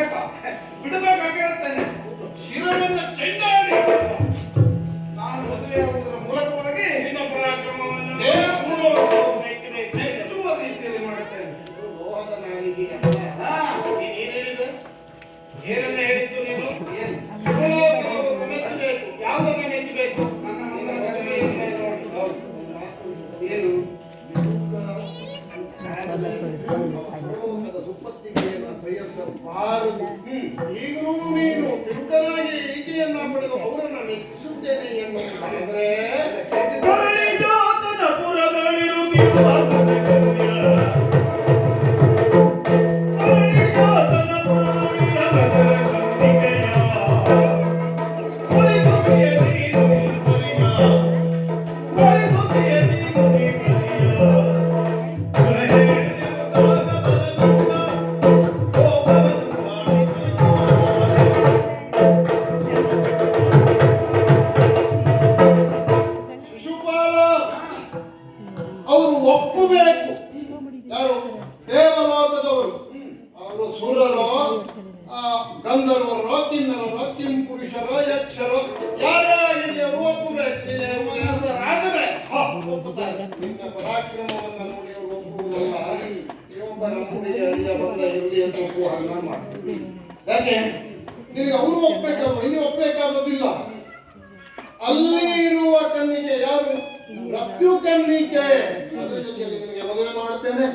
ಬಿಡ್ಬೇಕಾ. ಬಿಡಬೇಕಾಗಿ ಹೇಳ್ತೇನೆ ಶಿರವನ್ನು ಚೆಂಡಾಡಿ ನಾನು ಮದುವೆಯಾಗುವುದರ ಮೂಲಕವಾಗಿ ನಿನ್ನ ಪರಾಕ್ರಮವನ್ನು. ಮೆಚ್ಚುವ ರೀತಿಯಲ್ಲಿ ಮಾಡುತ್ತೇನೆ ಲೋಹದ ನಾಲಿಗೆ ನೀನು ಏನ್ ಹೇಳಿದೆ ಏನನ್ನ ಹೇಳಿದ್ದು ನೀನು? ಯಾವುದನ್ನ ಮೆಚ್ಚಬೇಕು. ಏನು ಬಯಸಬಾರದು ಈಗಲೂ ನೀನು ತಿರುಕನಾಗಿ ಈಕೆಯನ್ನ ಪಡೆದು ಅವರನ್ನ ಮೆಚ್ಚಿಸುತ್ತೇನೆ ಎನ್ನುವುದಾದರೆ ಪುರಗಳಿರುತ್ತಿರುವ ಒಪ್ಪಬೇಕು. ಯಾರು? ದೇವಲೋಕದವರು. ಅವರು ಸುರರೋ ಗಂಧರ್ವರೋ ತಿನ್ನರೋ ಕಿಂ ಪುರುಷರೋ ಯಕ್ಷರೋ, ಯಾರೇ ಆಗಿರಲಿ ಅವರು ಒಪ್ಪಬೇಕು. ಮನಸ್ಸರಾದರೆ ನಿನ್ನ ಪರಾಕ್ರಮವನ್ನು ನೋಡಿ ಅವರು ಒಪ್ಪುವುದಲ್ಲ. ಇವೊಬ್ಬ ನಮ್ಮುಡಿಯ ಅಳಿಯ ಬಂದ ಇರಲಿ ಅಂತ ಒಪ್ಪುವ ಹಂಗ ಮಾಡ್ತೀವಿ ಯಾಕೆ? ನಿನಗೆ ಅವರು ಒಪ್ಪಬೇಕಲ್ವ? ಇನ್ನು ಒಪ್ಪಬೇಕಾದದಿಲ್ಲ ನಿನಗೆ ಮದುವೆ ಮಾಡ್ತೇನೆ